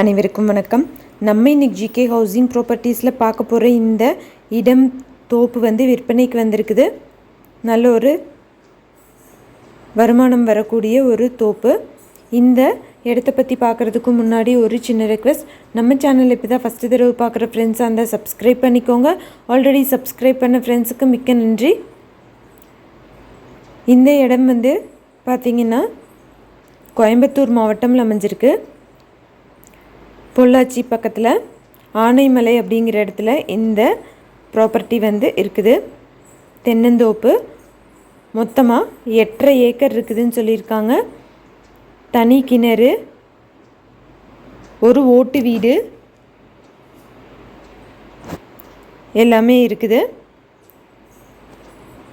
அனைவருக்கும் வணக்கம். நம்ம இன்னைக்கு ஜிகே ஹவுசிங் ப்ராப்பர்ட்டிஸில் பார்க்க போகிற இந்த இடம் தோப்பு வந்து விற்பனைக்கு வந்திருக்குது. நல்ல ஒரு வருமானம் வரக்கூடிய ஒரு தோப்பு. இந்த இடத்த பற்றி பார்க்குறதுக்கு முன்னாடி ஒரு சின்ன ரெக்வஸ்ட் நம்ம சேனல் இப்போ தான் ஃபஸ்ட்டு தடவை பார்க்குற ஃப்ரெண்ட்ஸாக அந்த சப்ஸ்கிரைப் பண்ணிக்கோங்க. ஆல்ரெடி சப்ஸ்கிரைப் பண்ண ஃப்ரெண்ட்ஸுக்கு மிக்க நன்றி. இந்த இடம் வந்து பார்த்திங்கன்னா கோயம்புத்தூர் மாவட்டம்ல அமைஞ்சிருக்கு. பொள்ளாச்சி பக்கத்தில் ஆனைமலை அப்படிங்கிற இடத்துல இந்த ப்ராப்பர்ட்டி வந்து இருக்குது. தென்னந்தோப்பு மொத்தமாக எட்டரை ஏக்கர் இருக்குதுன்னு சொல்லியிருக்காங்க. தனி கிணறு ஒரு ஓட்டு வீடு எல்லாமே இருக்குது.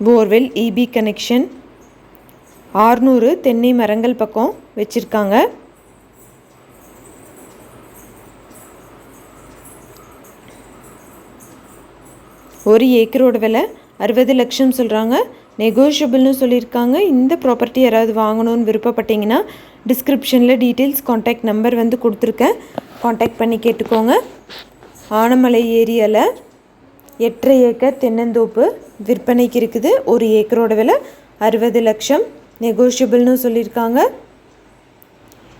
போர்வெல் இபி கனெக்ஷன் ஆறுநூறு தென்னை மரங்கள் பக்கம் வச்சுருக்காங்க. ஒரு ஏக்கரோட விலை அறுபது லட்சம் சொல்கிறாங்க நெகோஷியபிள்னு சொல்லியிருக்காங்க. இந்த ப்ராப்பர்ட்டி யாராவது வாங்கணும்னு விருப்பப்பட்டீங்கன்னா டிஸ்கிரிப்ஷனில் டீட்டெயில்ஸ் காண்டாக்ட் நம்பர் வந்து கொடுத்துருக்கேன். காண்டாக்ட் பண்ணி கேட்டுக்கோங்க. ஆனமலை ஏரியாவில் எட்டரை ஏக்கர் தென்னந்தோப்பு விற்பனைக்கு இருக்குது. ஒரு ஏக்கரோட விலை அறுபது லட்சம். நெகோஷியபிள்னு சொல்லியிருக்காங்க.